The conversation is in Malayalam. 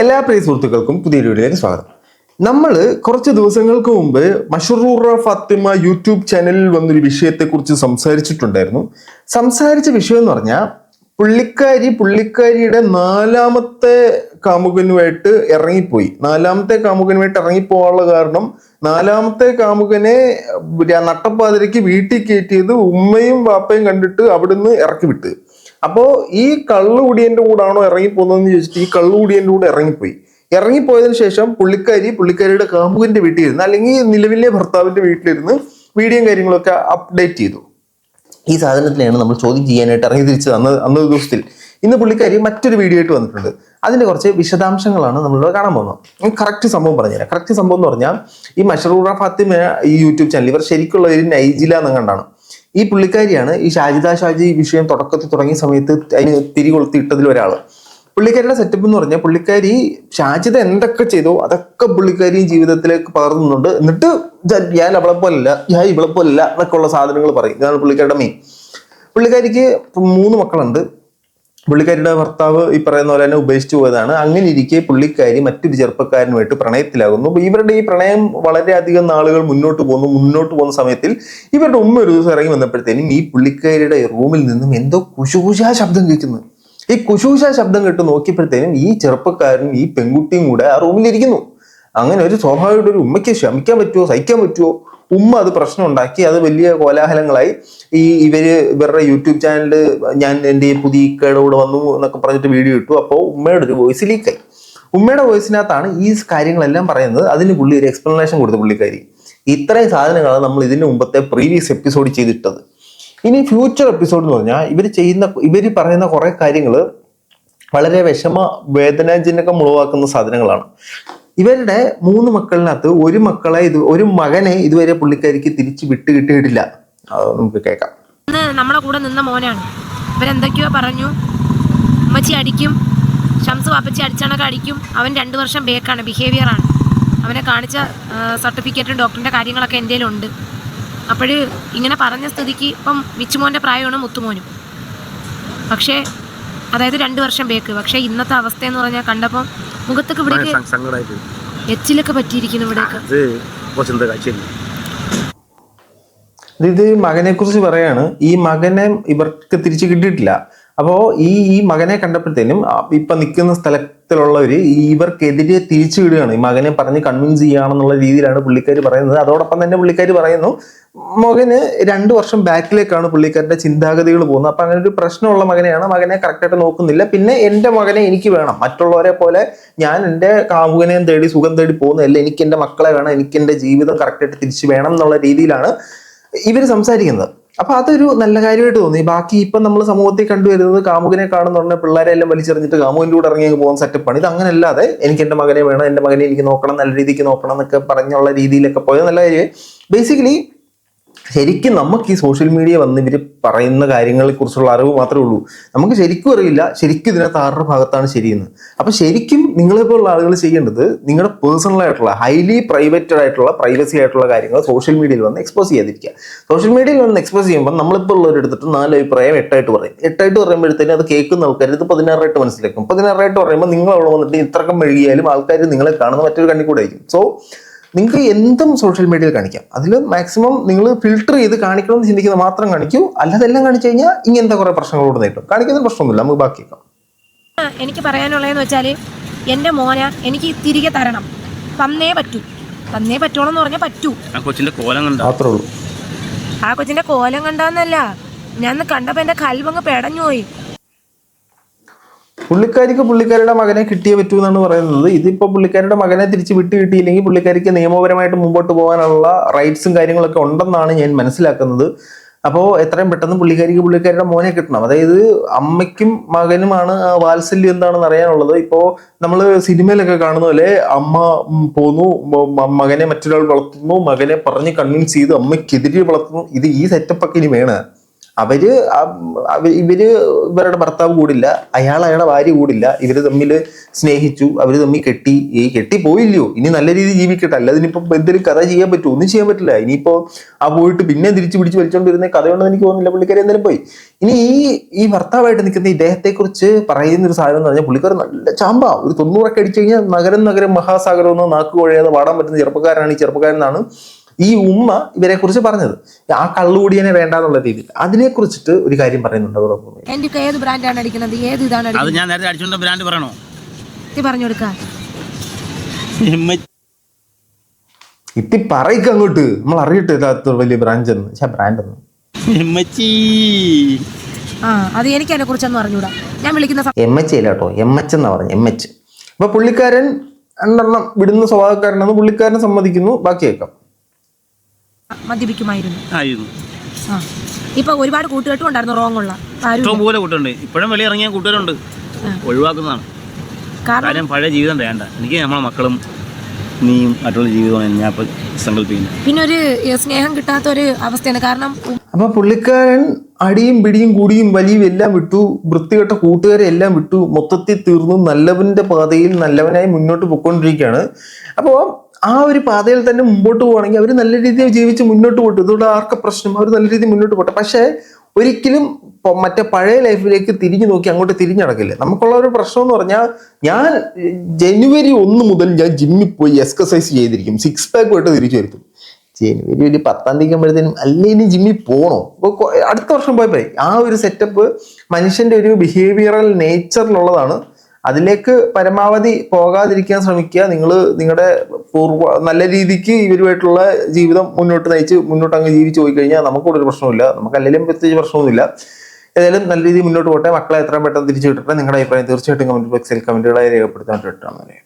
എല്ലാ പ്രിയ സുഹൃത്തുക്കൾക്കും പുതിയ വീഡിയോയിലേക്ക് സ്വാഗതം. നമ്മൾ കുറച്ച് ദിവസങ്ങൾക്ക് മുമ്പ് മഷറൂറ ഫാത്തിമ യൂട്യൂബ് ചാനലിൽ വന്നൊരു വിഷയത്തെക്കുറിച്ച് സംസാരിച്ചിട്ടുണ്ടായിരുന്നു. സംസാരിച്ച വിഷയം എന്ന് പറഞ്ഞാൽ പുള്ളിക്കാരി പുള്ളിക്കാരിയുടെ നാലാമത്തെ കാമുകനുമായിട്ട് ഇറങ്ങിപ്പോയി. നാലാമത്തെ കാമുകനുമായിട്ട് ഇറങ്ങിപ്പോകാനുള്ള കാരണം നാലാമത്തെ കാമുകനെ നട്ടപ്പാതിരയ്ക്ക് വീട്ടിൽ കയറ്റിയത് ഉമ്മയും വാപ്പയും കണ്ടിട്ട് അവിടുന്ന് ഇറക്കി വിട്ട് അപ്പോ ഈ കള്ളുകുടിയന്റെ കൂടാണോ ഇറങ്ങി പോകുന്നതെന്ന് ചോദിച്ചിട്ട് ഈ കള്ളുകുടിയന്റെ കൂടെ ഇറങ്ങിപ്പോയി. ഇറങ്ങിപ്പോയതിനു ശേഷം പുള്ളിക്കാരി പുള്ളിക്കാരിയുടെ കാമുകന്റെ വീട്ടിലിരുന്ന് അല്ലെങ്കിൽ നിലവിലെ ഭർത്താവിന്റെ വീട്ടിലിരുന്ന് വീഡിയോ കാര്യങ്ങളൊക്കെ അപ്ഡേറ്റ് ചെയ്തു. ഈ സാധനത്തിനെയാണ് നമ്മൾ ചോദ്യം ചെയ്യാനായിട്ട് ഇറങ്ങി തിരിച്ചത് അന്ന് അന്ന് ദിവസത്തിൽ. ഇന്ന് പുള്ളിക്കാരി മറ്റൊരു വീഡിയോ ആയിട്ട് വന്നിട്ടുണ്ട്. അതിന്റെ കുറച്ച് വിശദാംശങ്ങളാണ് നമ്മളിവിടെ കാണാൻ പോകുന്നത്. കറക്റ്റ് സംഭവം പറഞ്ഞുതരാം. കറക്റ്റ് സംഭവം എന്ന് പറഞ്ഞാൽ ഈ മഷറൂറ ഫാത്തിമ ഈ യൂട്യൂബ് ചാനൽ ഇവർ ശരിക്കുള്ള ഒരു നൈജില എന്നെങ്ങാണ്ടാണ്. ഈ പുള്ളിക്കാരിയാണ് ഈ ഷാജിദാ ഷാജി വിഷയം തുടക്കത്തിൽ തുടങ്ങിയ സമയത്ത് അതിന് തിരികൊളുത്തിയിട്ടതിൽ ഒരാൾ പുള്ളിക്കാരിയുടെ സെറ്റപ്പ് എന്ന് പറഞ്ഞാൽ പുള്ളിക്കാരി ഷാജിദ എന്തൊക്കെ ചെയ്തോ അതൊക്കെ പുള്ളിക്കാരിയും ജീവിതത്തിലേക്ക് പകർന്നുന്നുണ്ട് എന്നിട്ട് ഞാൻ അവളെ പോലല്ല ഞാൻ ഇവളെ പോലല്ല എന്നൊക്കെ ഉള്ള സാധനങ്ങൾ പറയും. ഇതാണ് പുള്ളിക്കാരുടെ മെയിൻ പുള്ളിക്കാരിക്ക് മൂന്ന് മക്കളുണ്ട്. പുള്ളിക്കാരിയുടെ ഭർത്താവ് ഈ പറയുന്ന പോലെ തന്നെ ഉപേക്ഷിച്ചു പോയതാണ്. അങ്ങനെ ഇരിക്കെ പുള്ളിക്കാരി മറ്റൊരു ചെറുപ്പക്കാരനുമായിട്ട് പ്രണയത്തിലാകുന്നു. അപ്പോൾ ഇവരുടെ ഈ പ്രണയം വളരെയധികം നാളുകൾ മുന്നോട്ട് പോകുന്നു. മുന്നോട്ട് പോകുന്ന സമയത്തിൽ ഇവരുടെ ഉമ്മ ഒരു ദിവസം ഇറങ്ങി വന്നപ്പോഴത്തേനും ഈ പുള്ളിക്കാരിയുടെ റൂമിൽ നിന്നും എന്തോ കുശുകുശാ ശബ്ദം കേൾക്കുന്നു. ഈ കുശൂഷ ശബ്ദം കേട്ട് നോക്കിയപ്പോഴത്തേനും ഈ ചെറുപ്പക്കാരനും ഈ പെൺകുട്ടിയും കൂടെ ആ റൂമിലിരിക്കുന്നു. അങ്ങനെ ഒരു സ്വാഭാവികമായിട്ട് ഒരു ഉമ്മയ്ക്ക് ക്ഷമിക്കാൻ പറ്റുമോ സഹിക്കാൻ പറ്റുമോ ഉമ്മ അത് പ്രശ്നം ഉണ്ടാക്കി അത് വലിയ കോലാഹലങ്ങളായി. ഈ ഇവർ ഇവരുടെ യൂട്യൂബ് ചാനലിൽ ഞാൻ എന്റെ പുതിയ ഇക്കയുടെ കൂടെ വന്നു എന്നൊക്കെ പറഞ്ഞിട്ട് വീഡിയോ ഇട്ടു. അപ്പോൾ ഉമ്മയുടെ ഒരു വോയിസ് ലീക്കായി ഉമ്മയുടെ വോയിസിനകത്താണ് ഈ കാര്യങ്ങളെല്ലാം പറയുന്നത്. അതിന് പുള്ളി ഒരു എക്സ്പ്ലനേഷൻ കൊടുത്തു പുള്ളിക്കാരി. ഇത്രയും സാധനങ്ങളാണ് നമ്മൾ ഇതിന് മുമ്പത്തെ പ്രീവിയസ് എപ്പിസോഡ് ചെയ്തിട്ടത്. ഇനി ഫ്യൂച്ചർ എപ്പിസോഡ് എന്ന് പറഞ്ഞാൽ ഇവർ ചെയ്യുന്ന ഇവർ പറയുന്ന കുറെ കാര്യങ്ങൾ വളരെ വിഷമ വേദനാജനകം ഉളവാക്കുന്ന സാധനങ്ങളാണ്. ഇവരുടെ മൂന്ന് മക്കളിനകത്ത് ഒരു മക്കളെ ഇത് ഒരു മകനെ ഇതുവരെ പുള്ളിക്കാരിക്ക് തിരിച്ച് വിട്ട് കിട്ടിയിട്ടില്ല. നമുക്ക് കേൾക്കാം. നമ്മളെ കൂടെ നിന്ന മോനാണ്. ഇവരെന്തൊക്കെയോ പറഞ്ഞു. ഉമ്മച്ചി അടിക്കും. ഷംസ് വാപ്പച്ചി അടിച്ചണൊക്കെ അടിക്കും. അവൻ രണ്ട് വർഷം ബേക്കാണ് ബിഹേവിയറാണ് അവനെ കാണിച്ച സർട്ടിഫിക്കറ്റും ഡോക്ടറിന്റെ കാര്യങ്ങളൊക്കെ എന്റെ ഉണ്ട് അപ്പോൾ ഇങ്ങനെ പറഞ്ഞ സ്ഥിതിക്ക് ഇപ്പം വിച്ചുമോന്റെ പ്രായമാണ് മുത്തുമോനും. പക്ഷേ അതായത് രണ്ട് വർഷം ബേക്ക്. പക്ഷേ ഇന്നത്തെ അവസ്ഥയെന്ന് പറഞ്ഞാൽ കണ്ടപ്പം മുഖത്തൊക്കെ ഇവിടേക്ക് സങ്കടമായിട്ട്. എച്ചിലൊക്കെ പറ്റിയിരിക്കുന്നു ഇവിടേക്ക്. അത് കുറച്ചെന്താ കാഴ്ചയില്ല. ഇത് മകനെ കുറിച്ച് പറയാണ്. ഈ മകനെ ഇവർക്ക് തിരിച്ചു കിട്ടിയിട്ടില്ല. അപ്പോ ഈ ഈ മകനെ കണ്ടപ്പോഴത്തേനും ഇപ്പൊ നിൽക്കുന്ന സ്ഥലത്തിലുള്ളവര് ഈ ഇവർക്കെതിരെ തിരിച്ചു വിടുകയാണ്. ഈ മകനെ പറഞ്ഞ് കൺവിൻസ് ചെയ്യുകയാണെന്നുള്ള രീതിയിലാണ് പുള്ളിക്കാർ പറയുന്നത്. അതോടൊപ്പം തന്നെ പുള്ളിക്കാർ പറയുന്നു മകന് രണ്ടു വർഷം ബാക്കിലേക്കാണ് പുള്ളിക്കാരുടെ ചിന്താഗതികൾ പോകുന്നത്. അപ്പൊ അങ്ങനെ ഒരു പ്രശ്നമുള്ള മകനെയാണ്. മകനെ കറക്റ്റായിട്ട് നോക്കുന്നില്ല. പിന്നെ എന്റെ മകനെ എനിക്ക് വേണം. മറ്റുള്ളവരെ പോലെ ഞാൻ എന്റെ കാമുകനെയും തേടി സുഖം തേടി പോകുന്നതല്ല. എനിക്ക് എന്റെ മക്കളെ വേണം. എനിക്ക് എന്റെ ജീവിതം കറക്റ്റായിട്ട് തിരിച്ചു വേണം എന്നുള്ള രീതിയിലാണ് ഇവർ സംസാരിക്കുന്നത്. അപ്പൊ അതൊരു നല്ല കാര്യമായിട്ട് തോന്നി. ബാക്കി ഇപ്പം നമ്മൾ സമൂഹത്തിൽ കണ്ടുവരുന്നത് കാമുകനെ പറഞ്ഞ പിള്ളേരെ എല്ലാം വലിച്ചെറിഞ്ഞിട്ട് കാമുകന്റെ കൂടെ ഇറങ്ങി പോകുന്ന സെറ്റപ്പാണ് ഇത് അങ്ങനെ അല്ലാതെ എനിക്ക് എന്റെ മകനെ വേണം എന്റെ മകനെ എനിക്ക് നോക്കണം നല്ല രീതിക്ക് നോക്കണം എന്നൊക്കെ പറഞ്ഞുള്ള രീതിയിലൊക്കെ പോയത് നല്ല കാര്യം ബേസിക്കലി ശരിക്കും നമുക്ക് ഈ സോഷ്യൽ മീഡിയ വന്ന് ഇവർ പറയുന്ന കാര്യങ്ങളെ കുറിച്ചുള്ള അറിവ് മാത്രമേ ഉള്ളൂ. നമുക്ക് ശരിക്കും അറിയില്ല ശരിക്കും ഇതിനകത്ത് ആരുടെ ഭാഗത്താണ് ശരിയെന്ന്. അപ്പൊ ശരിക്കും നിങ്ങളെപ്പോലുള്ള ആളുകൾ ചെയ്യേണ്ടത് നിങ്ങളുടെ പേഴ്സണൽ ആയിട്ടുള്ള ഹൈലി പ്രൈവറ്റഡ് ആയിട്ടുള്ള പ്രൈവസി ആയിട്ടുള്ള കാര്യങ്ങൾ സോഷ്യൽ മീഡിയയിൽ വന്ന് എക്സ്പോസ് ചെയ്യാതിരിക്കുക. സോഷ്യൽ മീഡിയയിൽ വന്ന് എക്സ്പോസ് ചെയ്യുമ്പോൾ നമ്മളിപ്പോൾ ഉള്ളവരെടുത്തിട്ട് നാല് അഭിപ്രായം എട്ടായിട്ട് പറയും. എട്ടായിട്ട് പറയുമ്പോഴത്തേനും അത് കേൾക്കുന്ന ആൾക്കാർ ഇത് പതിനാറായിട്ട് മനസ്സിലാക്കും. പതിനാറായിട്ട് പറയുമ്പോൾ നിങ്ങൾ അവിടെ വന്നിട്ട് ഇത്രക്കം മെഴുകിയാലും ആൾക്കാർ നിങ്ങളെ കാണുന്ന മറ്റൊരു കണ്ണിക്കൂടെ കൂടെ ആയിരിക്കും. സോ നിങ്ങൾക്ക് എന്തും സോഷ്യൽ മീഡിയയിൽ കാണിക്കാം. അതിൽ മാക്സിമം നിങ്ങൾ ഫിൽട്ടർ ചെയ്ത് കാണിക്കണം എന്ന് ചിന്തിക്കുന്നത് മാത്രം കാണിക്കൂ. അല്ലാതെ എല്ലാം കാണിച്ചു കഴിഞ്ഞാൽ ഇങ്ങനത്തെ കുറെ പ്രശ്നങ്ങളോട് നേരിട്ടും കാണിക്കുന്ന പ്രശ്നമൊന്നുമില്ല. നമുക്ക് ബാക്കിയേക്കാം. എനിക്ക് പറയാനുള്ളതെന്ന് വെച്ചാൽ എന്റെ മോന എനിക്ക് തിരികെ തരണം. തന്നേ പറ്റൂ. തന്നേ പറ്റുള്ളൂ എന്ന് പറഞ്ഞാൽ പറ്റൂ. ആ കൊച്ചിന്റെ കോലം കണ്ട? മാത്രമേ ഉള്ളൂ. ആ കൊച്ചിന്റെ കോലം കണ്ടാന്നല്ല. ഞാൻ കണ്ടപ്പോ എന്റെ എന്റെ കൽവങ്ങ് പെടഞ്ഞു പോയി. പുള്ളിക്കാരിക്ക് പുള്ളിക്കാരുടെ മകനെ കിട്ടിയേ പറ്റൂ എന്നാണ് പറയുന്നത്. ഇതിപ്പോൾ പുള്ളിക്കാരുടെ മകനെ തിരിച്ച് വിട്ടു കിട്ടിയില്ലെങ്കിൽ പുള്ളിക്കാരിക്ക് നിയമപരമായിട്ട് മുമ്പോട്ട് പോകാനുള്ള റൈറ്റ്സും കാര്യങ്ങളൊക്കെ ഉണ്ടെന്നാണ് ഞാൻ മനസ്സിലാക്കുന്നത്. അപ്പോൾ എത്രയും പെട്ടെന്ന് പുള്ളിക്കാരിക്ക് പുള്ളിക്കാരുടെ മോനെ കിട്ടണം. അതായത് അമ്മയ്ക്കും മകനുമാണ് വാത്സല്യം എന്താണെന്ന് അറിയാനുള്ളത്. ഇപ്പോൾ നമ്മൾ സിനിമയിലൊക്കെ കാണുന്ന പോലെ അമ്മ പോന്നു മകനെ മറ്റൊരാൾ വളർത്തുന്നു മകനെ പറഞ്ഞ് കൺവിൻസ് ചെയ്ത് അമ്മയ്ക്കെതിരെ വളർത്തുന്നു. ഇത് ഈ സെറ്റപ്പ് ഒക്കെ ഇനി വേണം? അവർ അവ- ഇവർ ഇവരുടെ ഭർത്താവ് കൂടില്ല അയാൾ അയാളുടെ ഭാര്യ കൂടില്ല ഇവർ തമ്മിൽ സ്നേഹിച്ചു അവർ തമ്മിൽ കെട്ടി ഈ കെട്ടി പോയില്ലയോ? ഇനി നല്ല രീതിയിൽ ജീവിക്കട്ടെ. അല്ലാതെ ഇനിയിപ്പോ എന്തെങ്കിലും കഥ ചെയ്യാൻ പറ്റുമോ? ഒന്നും ചെയ്യാൻ പറ്റില്ല. ഇനിയിപ്പോ ആ പോയിട്ട് പിന്നെ തിരിച്ചു പിടിച്ച് വലിച്ചോണ്ടിരുന്ന കഥയുണ്ടെന്ന് എനിക്ക് തോന്നുന്നില്ല. പുള്ളിക്കാരി എന്തായാലും പോയി. ഇനി ഈ ഈ ഭർത്താവായിട്ട് നിൽക്കുന്ന ഇദ്ദേഹത്തെ കുറിച്ച് പറയുന്ന ഒരു സാധനം എന്ന് പറഞ്ഞാൽ പുള്ളിക്കാരൻ നല്ല ചാമ്പ. ഒരു തൊണ്ണൂറൊക്കെ അടിച്ചു കഴിഞ്ഞാൽ നഗരം നഗരം മഹാസാഗരം എന്ന് നാക്ക് കുഴയാതെ പാടാൻ പറ്റുന്ന ചെറുപ്പക്കാരനാണ് ഈ ചെറുപ്പക്കാരനാണ് ഈ ഉമ്മ ഇവരെ കുറിച്ച് പറഞ്ഞത്. ആ കള്ളുകൂടിയനെ വേണ്ട എന്നുള്ള രീതിയിൽ. അതിനെ കുറിച്ചിട്ട് ഒരു കാര്യം പറയുന്നുണ്ട് ഒക്കെ ഏത് ബ്രാൻഡാണ് അടിക്കുന്നത്? ഏത് ഇതാണ് അത് ഞാൻ നേരത്തെ അടിച്ചുകൊണ്ട് ബ്രാൻഡ് പറയണോ? പറഞ്ഞു കൊടുക്കാം. ഇത്തി പറയ്ക്ക് അങ്ങോട്ട്. നമ്മൾ അറിയട്ടെ ഇതാത്ത വലിയ ബ്രാഞ്ച് എന്ന്. പക്ഷേ ബ്രാൻഡ് എന്ന് ആ അത് എനിക്ക് അതിനെ കുറിച്ചൊന്നും അറിഞ്ഞൂടാ. ഞാൻ വിളിക്കുന്ന എം എച്ച് ഇല്ല കേട്ടോ. എം എച്ച് എന്നാ പറഞ്ഞു. എം എച്ച് അപ്പൊ പുള്ളിക്കാരൻ രണ്ടെണ്ണം വിടുന്ന സ്വഭാവക്കാരനാണ് പുള്ളിക്കാരനെ സമ്മതിക്കുന്നു. ബാക്കി കേൾക്കാം. മദ്യപിക്കുമായിരുന്നു. ആയിരുന്നു. ആ. ഇപ്പൊ ഒരുപാട് കൂട്ടുകെട്ടും ഉണ്ടായിരുന്നു റോങ് ഉള്ള ആരും ഇഷ്ടം പോലെ കൂട്ടുണ്ട്. ഇപ്പോഴും വെളി ഇറങ്ങിയ കൂട്ടുകാരുണ്ട്. ഒഴിവാക്കുന്നതാണ്. കാരണം പഴയ ജീവിതം വേണ്ട. എനിക്ക് നമ്മളെ മക്കളും നീയും മറ്റുള്ള ജീവിതമാണ് ഞാൻ സങ്കല്പിക്കുന്നത് പിന്നെ ഒരു സ്നേഹം കിട്ടാത്ത ഒരു അവസ്ഥയാണ്. കാരണം അപ്പൊ പുള്ളിക്കാരൻ അടിയും പിടിയും കൂടിയും വലിയും എല്ലാം വിട്ടു. വൃത്തികെട്ട കൂട്ടുകാരെ എല്ലാം വിട്ടു. മൊത്തത്തിൽ തീർന്നു. നല്ലവന്റെ പാതയിൽ നല്ലവനായി മുന്നോട്ട് പൊക്കോണ്ടിരിക്കുകയാണ് അപ്പോൾ ആ ഒരു പാതയിൽ തന്നെ മുമ്പോട്ട് പോവുകയാണെങ്കിൽ അവർ നല്ല രീതിയിൽ ജീവിച്ച് മുന്നോട്ട് പോട്ടു. ഇതുകൊണ്ട് ആർക്കും പ്രശ്നം? അവർ നല്ല രീതിയിൽ മുന്നോട്ട് പോട്ടെ. പക്ഷേ ഒരിക്കലും മറ്റേ പഴയ ലൈഫിലേക്ക് തിരിഞ്ഞു നോക്കി അങ്ങോട്ട് തിരിഞ്ഞടക്കില്ല നമുക്കുള്ള ഒരു പ്രശ്നം എന്ന് പറഞ്ഞാൽ ഞാൻ ജനുവരി ഒന്ന് മുതൽ ഞാൻ ജിമ്മിൽ പോയി എക്സസൈസ് ചെയ്തിരിക്കും. സിക്സ് പാക്ക് പോയിട്ട് തിരിച്ചു വരുത്തും. ജനുവരി ഒരു പത്താം തീയതി ആകുമ്പോഴത്തേനും അല്ലെങ്കിൽ ജിമ്മിൽ പോകണോ ഇപ്പോൾ അടുത്ത വർഷം പോയപ്പോ ആ ഒരു സെറ്റപ്പ് മനുഷ്യന്റെ ഒരു ബിഹേവിയറൽ നേച്ചറിലുള്ളതാണ് അതിലേക്ക് പരമാവധി പോകാതിരിക്കാൻ ശ്രമിക്കുക. നിങ്ങൾ നിങ്ങളുടെ പൂർവ നല്ല രീതിക്ക് ഇവരുമായിട്ടുള്ള ജീവിതം മുന്നോട്ട് നയിച്ച് മുന്നോട്ട് അങ്ങ് ജീവിച്ചു പോയി കഴിഞ്ഞാൽ നമുക്കൂടെ ഒരു പ്രശ്നമില്ല നമുക്ക് അല്ലെങ്കിലും പ്രത്യേകിച്ച് പ്രശ്നമൊന്നുമില്ല. ഏതായാലും നല്ല രീതിയിൽ മുന്നോട്ട് പോട്ടെ. മക്കളെ എത്രയും പെട്ടെന്ന് തിരിച്ചു കിട്ടട്ടെ നിങ്ങളുടെ അഭിപ്രായം തീർച്ചയായിട്ടും കമന്റ് ബോക്സിൽ കമന്റുകളായി രേഖപ്പെടുത്താൻ പറ്റുന്നതാണ്